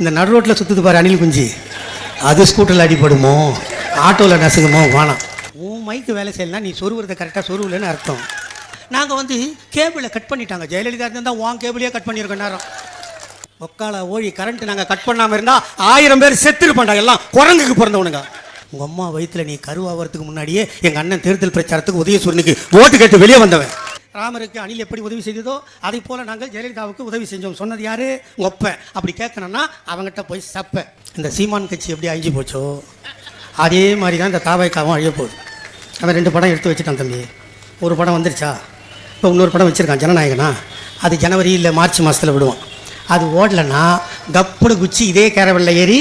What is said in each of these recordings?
இந்த நடு ரோட்டில் சுற்றுது பாரு அணில் குஞ்சு. அது ஸ்கூட்டரில் அடிபடுமோ? ஆட்டோவில் நசுங்குமோ? வேணாம் உன் மைக்கு வேலை செய்யலாம் நீ சொருவுறதை கரெக்டாக சொருவலன்னு அர்த்தம். நாங்கள் வந்து கேபிளை கட் பண்ணிட்டாங்க. ஜெயலலிதா இருந்தால் உன் கேபிளையே கட் பண்ணியிருக்க நேரம். ஒக்கால ஓழி கரண்ட் நாங்கள் கட் பண்ணாமல் இருந்தால் ஆயிரம் பேர் செத்துருப்பாண்டா எல்லாம் குரங்குக்கு பிறந்தவனுங்க. உங்கள் அம்மா வயிற்றுல நீ கருவாகிறதுக்கு முன்னாடியே எங்கள் அண்ணன் தேர்தல் பிரச்சாரத்துக்கு உதயசூரனுக்கு ஓட்டு கேட்டு வெளியே வந்தவன். ராமருக்கு அணில் எப்படி உதவி செய்ததோ அதை போல் நாங்கள் ஜெயலலிதாவுக்கு உதவி செஞ்சோம். சொன்னது யாரு? ஒப்ப. அப்படி கேட்கணும்னா அவங்ககிட்ட போய் சப்ப. இந்த சீமான் கட்சி எப்படி அழிஞ்சு போச்சோ? அதே மாதிரி தான் இந்த தாவைக்காவும் அழிய போகுது. அவன் ரெண்டு படம் எடுத்து வச்சுட்டான் தம்பி. ஒரு படம் வந்துருச்சா? இப்போ இன்னொரு படம் வச்சுருக்கான் ஜனநாயகனா? அது ஜனவரி இல்லை மார்ச் மாதத்தில் விடுவான். அது ஓடலைன்னா கப்புனு குச்சி இதே கேரவலில் ஏறி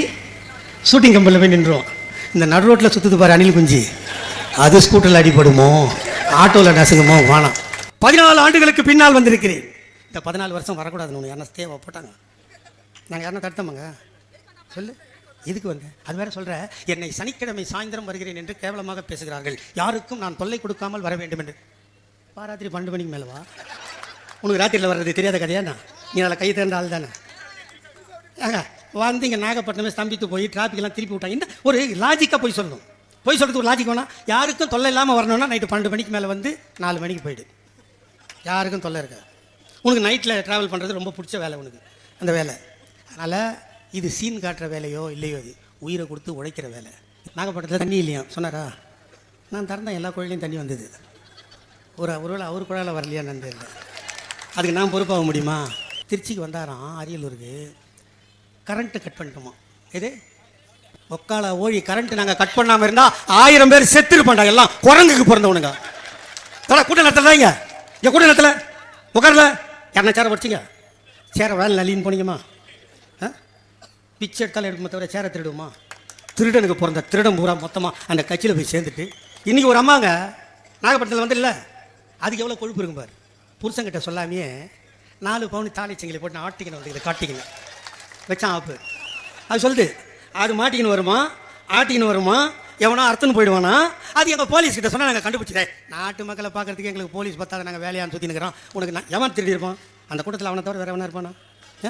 ஷூட்டிங் கம்பெனியில் போய் நின்றுவோம் இந்த நடு ரோட்டில் சுற்றுது பாரு அணில் குஞ்சு. அது ஸ்கூட்டரில் அடிபடுமோ? ஆட்டோவில் நசுங்குமோ? வேணாம் பதினாலு ஆண்டுகளுக்கு பின்னால் வந்திருக்கிறேன். இந்த பதினாலு வருஷம் வரக்கூடாதுன்னு ஒன்று யாரும் தேவை போட்டாங்க. நாங்கள் யாரும் தடுத்தோமாங்க? சொல்லு. எதுக்கு வந்த? அது வேற சொல்கிற என்னை சனிக்கிழமை சாயந்தரம் வருகிறேன் என்று கேவலமாக பேசுகிறார்கள். யாருக்கும் நான் தொல்லை கொடுக்காமல் வர வேண்டும் என்று. பாராத்திரி பன்னெண்டு மணிக்கு மேலே வா. உனக்கு ராத்திரியில் வர்றது தெரியாத கதையா நான் நீ அதில் கை திறந்த ஆள் தானே? ஏங்க வந்து இங்கே நாகப்பட்டினமே ஸ்தம்பித்து போய் டிராஃபிக்லாம் திருப்பி விட்டாங்க. என்ன? ஒரு லாஜிக்காக போய் சொல்லணும். போய் சொல்கிறதுக்கு ஒரு லாஜிக் வேணா. யாருக்கும் தொல்லை இல்லாமல் வரணும்னா நைட்டு பன்னெண்டு மணிக்கு மேலே வந்து நாலு மணிக்கு போயிடு. யாருக்கும் தொல்லை இருக்காது. உனக்கு நைட்டில் ட்ராவல் பண்ணுறது ரொம்ப பிடிச்ச வேலை உனக்கு அந்த வேலை. அதனால் இது சீன் காட்டுற வேலையோ இல்லையோ இது உயிரை கொடுத்து உழைக்கிற வேலை. நாகப்பட்டினத்தில் தண்ணி இல்லையா? சொன்னாரா? நான் திறந்தேன் எல்லா கோயிலையும் தண்ணி வந்தது. ஒரு ஒருவேளை அவர் குழாயில் வரலையா நன்றி அதுக்கு நான் பொறுப்பாக முடியுமா? திருச்சிக்கு வந்தாராம் அரியலூருக்கு. Current cut பண்ணிட்டோமா. எது? ஒக்கால ஓழி கரண்ட்டு நாங்கள் கட் பண்ணாமல் இருந்தால் ஆயிரம் பேர் செத்துருப்பாண்டா எல்லாம் குரங்குக்கு பிறந்தவனுங்க. தடா கூட்ட நேரத்தில் இங்கே கூட கூட்ட உட்காரல யாருன்னா சேரை படிச்சிங்க சேரை வேலை நல்லின்னு போனீங்கம்மா ஆ? பிச்சை எடுத்தாலும் எடுக்குமே தவிர சேரை திருடுமா திருடனுக்கு பிறந்த திருடன் பூரா மொத்தமாக அந்த கட்சியில் போய் சேர்ந்துட்டு இன்றைக்கி ஒரு அம்மாங்க நாகப்பட்டினத்தில் வந்து இல்லை அதுக்கு எவ்வளோ கொழுப்பு இருக்கும் பாரு. புருஷங்கிட்ட சொல்லாமையே நாலு பவுன் தாலி செங்கலை போட்டு நான் ஆட்டிக்கணும் வந்து இதை காட்டிக்கணும் வச்சான் ஆப்பு. அது சொல்லுது அது மாட்டிக்கின்னு வருமா? ஆட்டிக்கின்னு வருமா? எவனா அறுத்துன்னு போயிடுவானா? அது எங்கள் போலீஸ் கிட்ட சொன்னால் நாங்கள் கண்டுபிடிச்சிட்டேன். நாட்டு மக்களை பார்க்கறதுக்கு எங்களுக்கு போலீஸ் பத்தாத நாங்கள் வேலையான்னு சுற்றி நிற்கிறோம் உனக்கு நான் எவன் திருடி அந்த கூட்டத்தில் அவனை தவிர வேறு எவனா இருப்பானா? ஏ?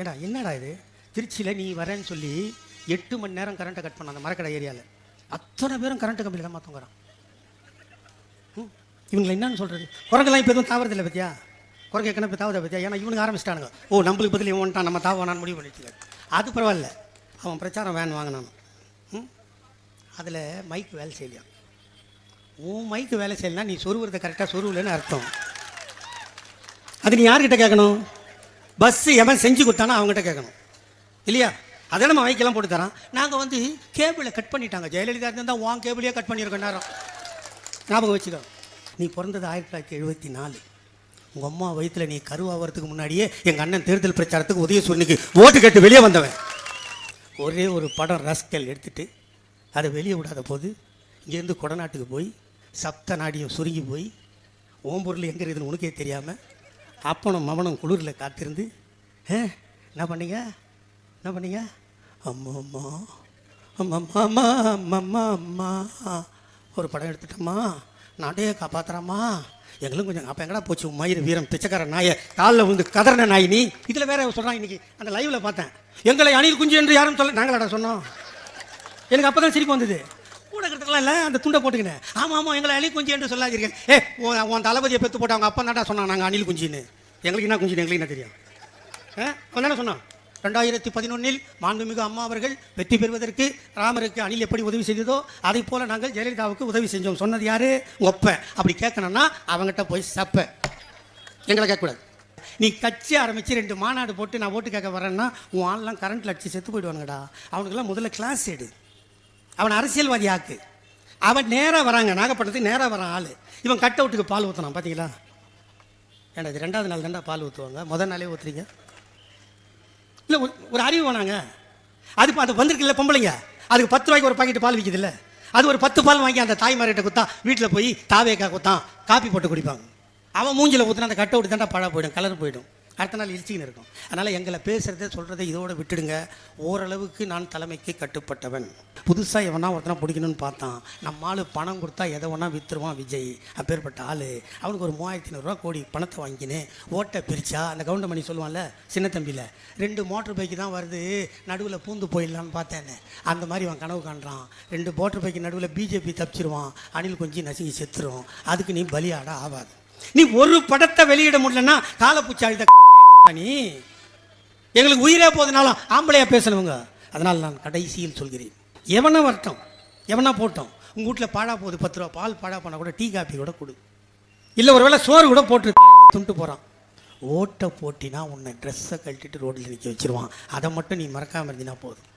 ஏடா என்னடா இது? திருச்சியில் நீ வரேன்னு சொல்லி எட்டு மணி நேரம் கரண்ட்டை கட் பண்ண அந்த மரக்கடை ஏரியாவில் அத்தனை பேரும் கரண்ட்டு கம்பியில் தான் மாற்றங்கிறான் இவங்களை என்னன்னு சொல்கிறது குரங்கெல்லாம் இப்போ எதுவும் தாவறதில்லை பத்தியா? குரங்கு ஏற்கனவே இப்போ தாவதை பத்தியா? ஏன்னா இவனுக்கு ஆரம்பிச்சிட்டானுங்க. ஓ நம்மளுக்கு பதில் இவன் வந்துட்டான் நம்ம தாவானான்னு முடிவு பண்ணிட்டு அது பரவாயில்ல. அவன் பிரச்சாரம் வேன் வாங்கினான். ம்? அதில் மைக் வேலை செய்யலையா? உன் மைக்கு வேலை செய்யலாம் நீ சொருவுறத கரெக்டாக சொருவலன்னு அர்த்தம். அது நீ யார்கிட்ட கேட்கணும்? பஸ்ஸு எவன் செஞ்சு கொடுத்தானோ அவங்ககிட்ட கேட்கணும். இல்லையா? அதை நம்ம மைக்கெல்லாம் போட்டு தரான். நாங்கள் வந்து கேபிளை கட் பண்ணிட்டாங்க. ஜெயலலிதா இருந்தால் உன் கேபிளையே கட் பண்ணியிருக்கோம் நேரம். ஞாபகம் வச்சுக்கோ. நீ பிறந்தது ஆயிரத்தி தொள்ளாயிரத்தி எழுபத்தி நாலு. உங்கள் அம்மா வயிற்றில் நீ கருவாகிறதுக்கு முன்னாடியே எங்கள் அண்ணன் தேர்தல் பிரச்சாரத்துக்கு உதயசூரனுக்கு ஓட்டு கேட்டு வெளியே வந்தவன். ஒரே ஒரு படம் ரஸ்கல் எடுத்துகிட்டு அதை வெளியே விடாத போது இங்கேருந்து கொடநாட்டுக்கு போய் சப்த நாடியும் சுருங்கி போய் ஓம்பொருள் எங்கே இருக்குதுன்னு உனக்கே தெரியாமல் அப்பனும் மவனும் குளிரில் காத்திருந்து ஏ என்ன பண்ணீங்க? என்ன பண்ணீங்க? அம்மாம்மா அம்மா அம்மாம்மா அம்மா ஒரு படம் எடுத்துட்டோமா நாட்டையே காப்பாத்துறாமா எங்களும் கொஞ்சம் அப்போ எங்கடா போச்சு? மயிர் வீரம் பிச்சைக்கார நாயை காலில் வந்து கதறின நாய் நீ. இதில் வேற சொல்கிறான் இன்னைக்கு. அந்த லைவில் பார்த்தேன். எங்களை அணில் குஞ்சு என்று யாரும் சொல்ல நாங்களாடா சொன்னோம். எனக்கு அப்போ தான் சிரிப்பு வந்தது. கூட இருக்கிறதுக்கெல்லாம் இல்லை அந்த துண்டை போட்டுக்கினேன். ஆமாம் ஆமாம் எங்களை அணில் குஞ்சு என்று சொல்லாதீர்கள். ஏ உன் தளபதியை பெற்று போட்டு அவங்க அப்பா தான்டா சொன்னாங்க? நாங்கள் அணில் குஞ்சின்னு. எங்களுக்கு என்ன குஞ்சுன்னு எங்களுக்கு என்ன தெரியும்? ஆ அவன் சொன்னான்? ரெண்டாயிரத்தி பதினொன்னில் மாண்புமிகு அம்மா அவர்கள் வெற்றி பெறுவதற்கு ராமருக்கு அணில் எப்படி உதவி செய்ததோ அதை போல் நாங்கள் ஜெயலலிதாவுக்கு உதவி செஞ்சோம். சொன்னது யாரு? உங்க ஒப்ப. அப்படி கேட்கணும்னா அவங்ககிட்ட போய் சப்ப. எங்களை கேட்கக்கூடாது. நீ கட்சி ஆரம்பித்து ரெண்டு மாநாடு போட்டு நான் ஓட்டு கேட்க வரேன்னா உன் ஆள்லாம் கரண்ட்டில் அடிச்சு செத்து போயிடுவானுங்கடா. அவனுக்கெல்லாம் முதல்ல கிளாஸ் எடு. அவன் அரசியல்வாதி ஆக்கு. அவன் நேராக வராங்க நாகப்பட்டினத்துக்கு நேராக வரான் ஆள். இவன் கட் அவுட்டுக்கு பால் ஊற்றினான் பார்த்தீங்களா ஏன்டா இது ரெண்டாவது நாள் தாண்டா பால் ஊற்றுவாங்க முதல் நாளே ஊற்றுறீங்க இல்லை ஒரு ஒரு அறிவு வேணாங்க. அது இப்போ அது வந்திருக்குல்ல பொம்பளைங்க. அதுக்கு பத்து ரூபாய்க்கு ஒரு பாக்கெட் பால் விற்கிதுல்ல அது ஒரு பத்து பால் வாங்கி அந்த தாய்மார்கிட்ட குத்தா வீட்டில் போய் தாவேக்கா குத்தான் காப்பி போட்டு குடிப்பாங்க. அவன் மூஞ்சில ஊற்றினா அந்த கட் அவுட் தாண்டா பழ போயிடும் கலர் போயிடும். அடுத்த நாள் இழிச்சின்னு இருக்கும். அதனால் எங்களை பேசுகிறத சொல்கிறத இதோடு விட்டுடுங்க. ஓரளவுக்கு நான் தலைமைக்கு கட்டுப்பட்டவன். புதுசாக எவனா ஒருத்தனா பிடிக்கணும்னு பார்த்தான். நம்ம ஆள் பணம் கொடுத்தா எதை ஒன்றா விற்றுருவான் விஜய். அப்பேற்பட்ட ஆள். அவனுக்கு ஒரு மூவாயிரத்தி ஐநூறுரூவா கோடி பணத்தை வாங்கினேன். ஓட்டை பிரித்தா அந்த கவுண்டமணி சொல்லுவான்ல சின்ன தம்பியில் ரெண்டு மோட்டர் பைக்கு தான் வருது. நடுவில் பூந்து போயிடலான்னு பார்த்தேன்னு அந்த மாதிரி அவன் கனவு காண்றான். ரெண்டு மோட்டர் பைக்கு நடுவில் பிஜேபி தப்பிச்சிருவான். அணில் கொஞ்சம் நசுங்கி செத்துரும். அதுக்கு நீ பலியாட ஆகாது நீ ஒரு படத்தை வெளியிட முடியலன்னா காலப்பூச்சாழித நீ எங்களுக்கு உயிரே போதுனாலும் ஆம்பளையா பேசணுங்க. அதனால் நான் கடைசியில் சொல்கிறேன். எவனை வரட்டும். எவனா போட்டோம். உங்கள் வீட்டில் பாழா போகுது பத்து ரூபா பால் பாழா பண்ணால் கூட டீ காப்பி கூட கொடு. இல்லை ஒருவேளை சோறு கூட போட்டு துண்டு போகிறான் ஓட்டை போட்டினா உன்னை ட்ரெஸ்ஸை கழட்டிட்டு ரோட்டில் நிற்க வச்சிருவான். அதை மட்டும் நீ மறக்காமல் இருந்தினா போதும்.